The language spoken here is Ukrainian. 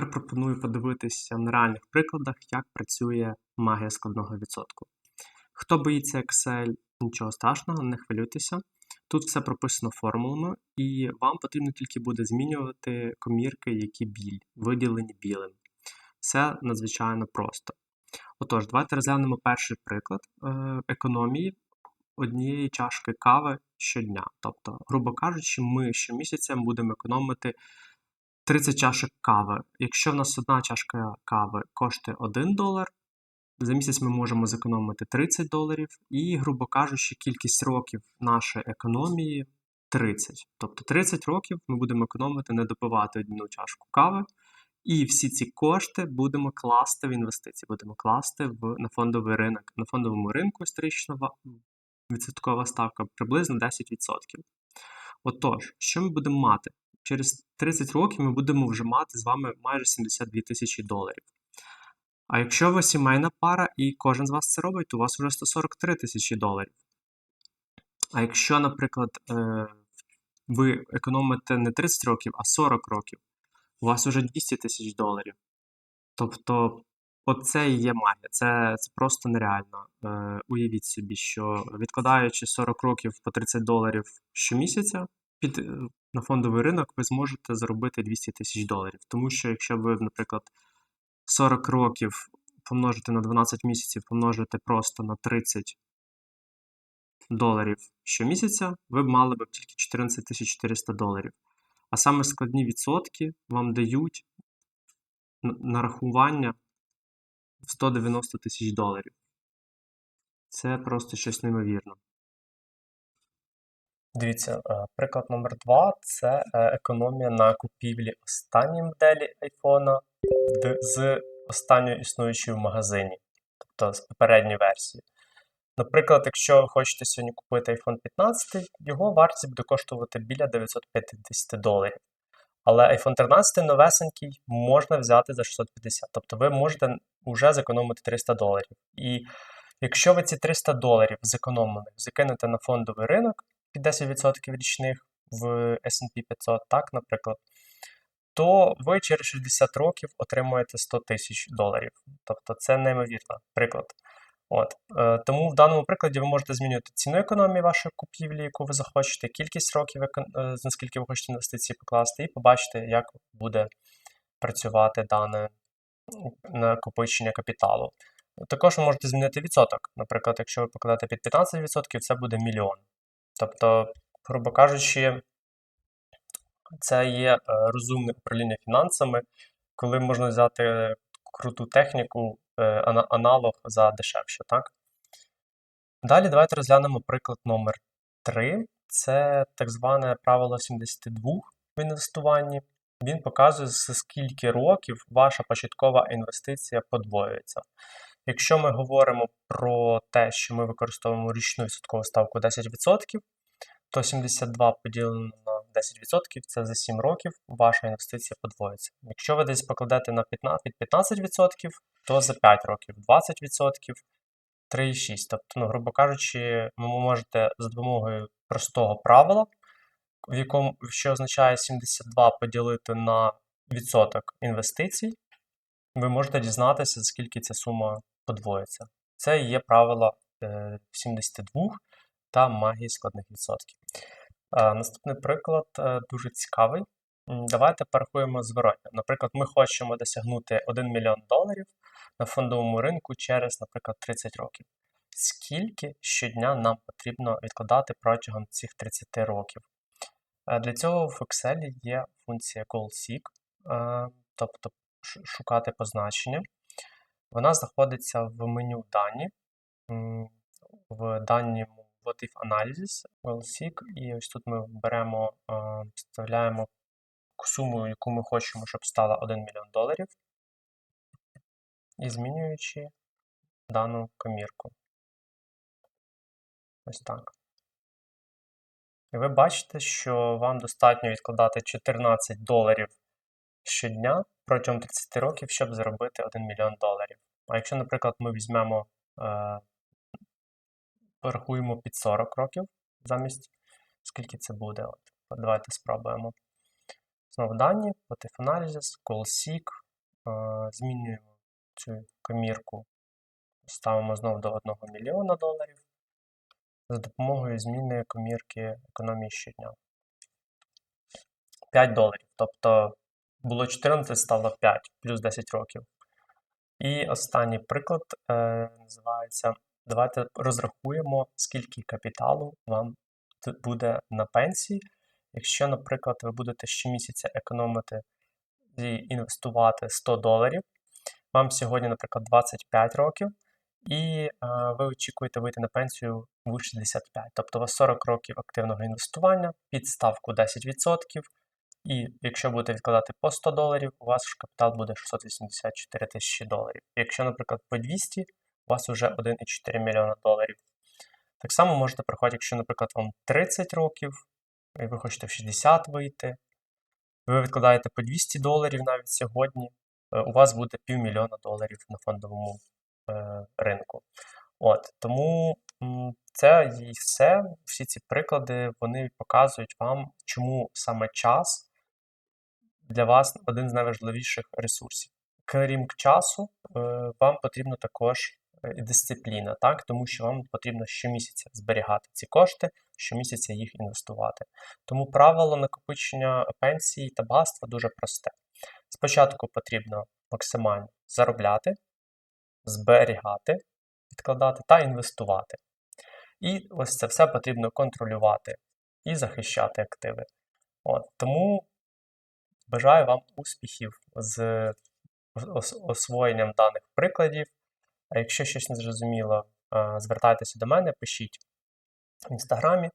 Тепер пропоную подивитися на реальних прикладах, як працює магія складного відсотку. Хто боїться Excel, нічого страшного, не хвилюйтеся. Тут все прописано формулами, і вам потрібно тільки буде змінювати комірки, які біль, виділені білим. Все надзвичайно просто. Отож, давайте розглянемо перший приклад е, економії однієї чашки кави щодня. Тобто, грубо кажучи, ми щомісяця будемо економити 30 чашок кави. Якщо в нас одна чашка кави коштує 1 долар, за місяць ми можемо зекономити 30 доларів, і, грубо кажучи, кількість років нашої економії 30. Тобто 30 років ми будемо економити, не допивати одну чашку кави. І всі ці кошти будемо класти в інвестиції, будемо класти в, на фондовий ринок. На фондовому ринку історична відсоткова ставка приблизно 10%. Отож, що ми будемо мати? Через 30 років ми будемо вже мати з вами майже 72 тисячі доларів. А якщо ви сімейна пара і кожен з вас це робить, то у вас вже 143 тисячі доларів. А якщо, наприклад, е, ви економите не 30 років, а 40 років, у вас вже 200 тисяч доларів. Тобто, оце і є магія. Це це просто нереально. Е, Уявіть собі, що відкладаючи 40 років по 30 доларів щомісяця під, е, на фондовий ринок, ви зможете заробити 200 тисяч доларів. Тому що, якщо ви, наприклад, 40 років помножити на 12 місяців, помножити просто на 30 доларів щомісяця, ви б мали б тільки 14 400 доларів. А саме складні відсотки вам дають нарахування в 190 тисяч доларів. Це просто щось неймовірно. Дивіться, е, приклад номер два це е, економія на купівлі останньої моделі iPhone з останньою існуючою в магазині, тобто з попередньої версії. Наприклад, якщо хочете сьогодні купити iPhone 15, його вартість буде коштувати біля 950 доларів. Але iPhone 13 новесенький можна взяти за 650. Тобто ви можете вже зекономити 300 доларів. І якщо ви ці 300 доларів зекономили, закинете на фондовий ринок під 10% річних в SP 500, так, наприклад, то ви через 60 років отримуєте 100 тисяч доларів. Тобто це неймовірно приклад. От. Е, Тому в даному прикладі ви можете змінювати ціну економії вашої купівлі, яку ви захочете, кількість років, е, наскільки ви хочете інвестиції покласти, і побачите, як буде працювати дане накопичення капіталу. Також ви можете змінити відсоток. Наприклад, якщо ви покладете під 15%, це буде мільйон. Тобто, грубо кажучи, це є е, розумне управління фінансами, коли можна взяти круту техніку, е, аналог за дешевше. так? Далі давайте розглянемо приклад номер 3 Це так зване правило 72 в інвестуванні. Він показує, за скільки років ваша початкова інвестиція подвоюється. Якщо ми говоримо про те, що ми використовуємо річну відсоткову ставку 10%, то 72 поділено на 10% це за 7 років ваша інвестиція подвоїться. Якщо ви десь покладете на 15, під 15%, то за 5 років 20%, 3,6. Тобто, ну, грубо кажучи, ви можете за допомогою простого правила, в якому, що означає 72 поділити на відсоток інвестицій, ви можете дізнатися, скільки ця сума подвоїться. Це є правило 72 е, та магії складних відсотків. Наступний приклад е, дуже цікавий. Давайте порахуємо зворотня. Наприклад, ми хочемо досягнути 1 мільйон доларів на фондовому ринку через, наприклад, 30 років. Скільки щодня нам потрібно відкладати протягом цих 30 років? Е, для цього в Excel є функція GoalSeek, е, тобто шукати позначення. Вона знаходиться в меню дані, в даному What if Analysis, WellSeek, і ось тут ми беремо, вставляємо суму, яку ми хочемо, щоб стала 1 мільйон доларів, і змінюючи дану комірку. Ось так. І ви бачите, що вам достатньо відкладати 14 доларів щодня протягом 30 років, щоб заробити 1 мільйон доларів. А якщо, наприклад, ми візьмемо е, порахуємо під 40 років замість скільки це буде. От, Давайте спробуємо. Знову дані, Motif Analysis, CallSeek, змінюємо цю комірку, ставимо знову до 1 мільйона доларів за допомогою зміни комірки економії щодня. 5 доларів. Тобто було 14, стало 5, плюс 10 років. І останній приклад е, називається Давайте розрахуємо, скільки капіталу вам буде на пенсії. Якщо, наприклад, ви будете щомісяця економити і інвестувати 100 доларів, вам сьогодні, наприклад, 25 років, і е, ви очікуєте вийти на пенсію в 65. Тобто у вас 40 років активного інвестування під ставку 10%. І якщо будете відкладати по 100 доларів, у вас капітал буде 684 тисячі доларів. Якщо, наприклад, по 200, у вас вже 1,4 мільйона доларів. Так само можете приходити, якщо, наприклад, вам 30 років, і ви хочете в 60 вийти, ви відкладаєте по 200 доларів навіть сьогодні, е, у вас буде півмільйона доларів на фондовому е, ринку. От, тому це і все, всі ці приклади, вони показують вам, чому саме час для вас один з найважливіших ресурсів. Крім часу, е, вам потрібно також е, і дисципліна, так? тому що вам потрібно щомісяця зберігати ці кошти, щомісяця їх інвестувати. Тому правило накопичення пенсії та багатства дуже просте. Спочатку потрібно максимально заробляти, зберігати, відкладати та інвестувати. І ось це все потрібно контролювати і захищати активи. От, тому бажаю вам успіхів з освоєнням даних прикладів. А якщо щось не зрозуміло, е, звертайтеся до мене, пишіть в інстаграмі.